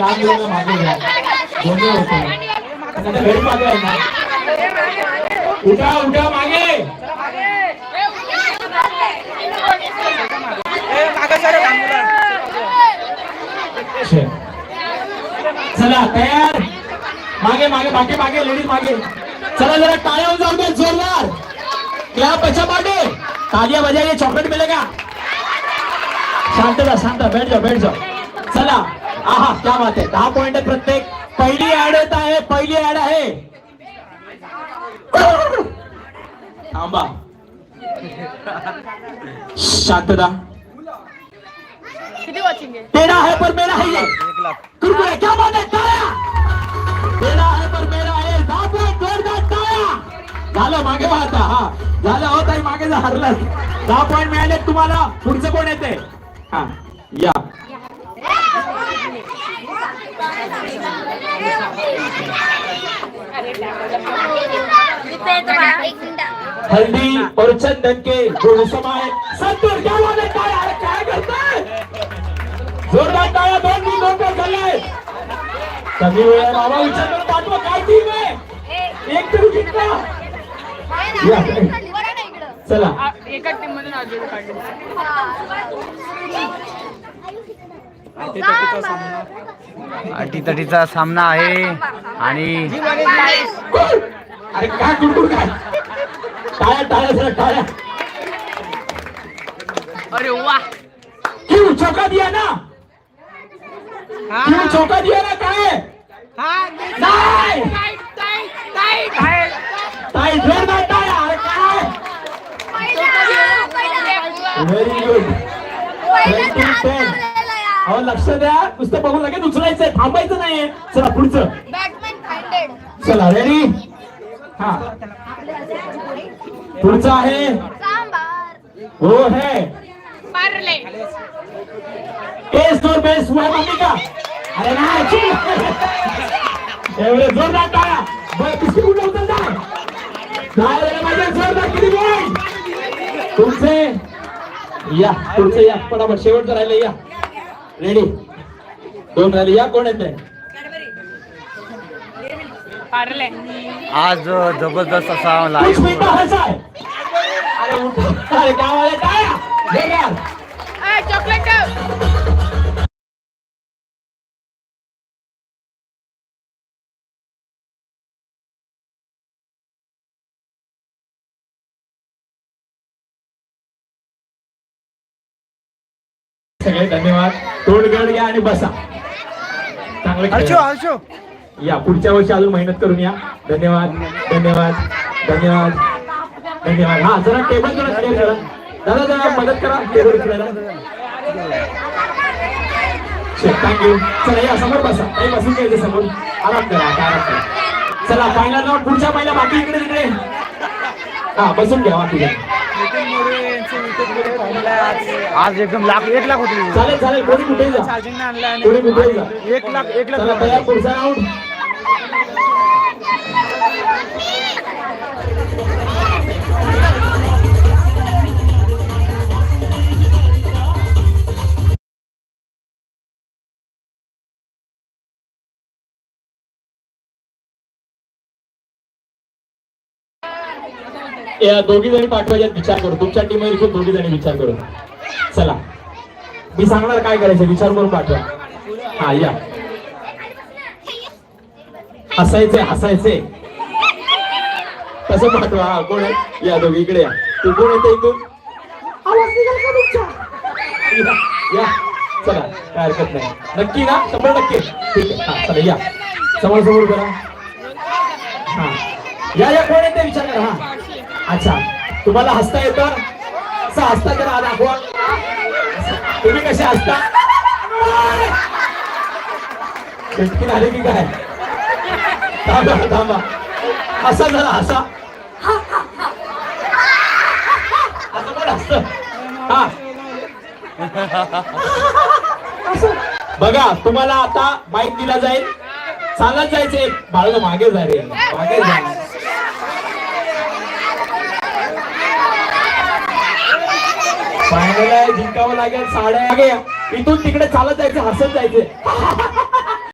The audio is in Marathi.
मागे होते आता घरी मागे ना उठा उठा मागे. चला तैयार मागे मागे मागे मागे लेडीज़ मागे चला जरा टाळ्या जाऊ दे जोरदार क्या बचा पाटे तालियाँ बजाइए चॉकलेट मिलेगा शांत जा शांत बैठ जाओ बैठ जाओ चला आहा क्या बात आहे दहा पॉइंट आहे प्रत्येक. पहिली ऍड येत आहे पहिली ऍड आहे. थांबा. शांतता. तेरा है पर मेरा है ये कुरकुरे क्या बात है टाळ्या तेरा है पर मेरा है दहा पॉइंट जोरदार टाळ्या झालं मागे पाहता हा. झालं हो ताई मागे हरलं. दहा पॉइंट मिळाले तुम्हाला. पुढचं कोण येते? हा या. हल्दी और चंदन के जो रस्म है संतूर क्या है टाळ्या अरे काय करताय जोरदार टाळ्या दोन मी दोन झालाय कमी वेळ बाबा विचार पाठवा काय टीम आहे एक तरी जिंकला या. चला। एका टीम मधून अजून काढले. अटीतटीचा सामना आहे आणि अरे वा. क्यों चौका दिया ना? क्यों चौका दिया ना काय? व्हेरी गुड अहो लक्ष द्या. नुसतं बघून लगेच उचलायचंय. थांबायचं नाहीये. चला पुढचं. चला रेडी हा. पुढचं आहे. है पार्ले. टेस्ट और बेस्ट हुआ मम्मी का? अरे एवढे जोरदार बरं कुठं उचलताय माझ्या जोरदार किती तुमचे या तुमचे या. पटापट शेवटचं राहिले या. रेडी दोन राहिले या कोण येते पार्ले. आज जबरदस्त असा लाईव्ह अरे काय सगळे धन्यवाद. तोडगड घ्या आणि बसा. चांगलं या पुढच्या वर्षी अजून मेहनत करून या धन्यवाद धन्यवाद धन्यवाद धन्यवाद. हा जरा टेबल जरा clear करा. दादा जरा मदत करा. टेबल थँक्यू चला या समोर बसा. काही बसून घ्यायचं समोर. आराम करा आता आराम करा. चला फायनल पुढच्या पहिला बाकी इकडे तिकडे हा बसून घ्या बाकी आज एकदम लाख एक लाख होती. कुठे जा एक लाख एक लाख या दोघी जणी पाठवायच्यात विचार करू. तुमच्या टीममध्ये दोघी जणी विचार करू. चला. मी सांगणार काय करायचं? विचार करून पाठवा. हा या. हसायचे हसायचे. कसं पाठवा. हा कोण आहे? या दोघी इकडे या. तू कोण येते इथून? या, चला काय हरकत नाही. नक्की ना? शंभर टक्के. ठीक आहे. हा चला या. समोर समोर करा. हा. या या कोण येते विचार करा. हा. अच्छा तुम्हाला हसता येतं? असं हसता जरा दाखवा. तुम्ही कसे हसता? चटकी झाली की काय? थांबा थांबा. हसा जरा हसा. असं पण हसत? हा. बघा तुम्हाला आता बाईक दिला जाईल. चालत जायचे बाळग मागे जा रे मागे जा फायनल आहे जिंकावं लागेल साड्या इथून तिकडे चालत जायचं हसत जायचे.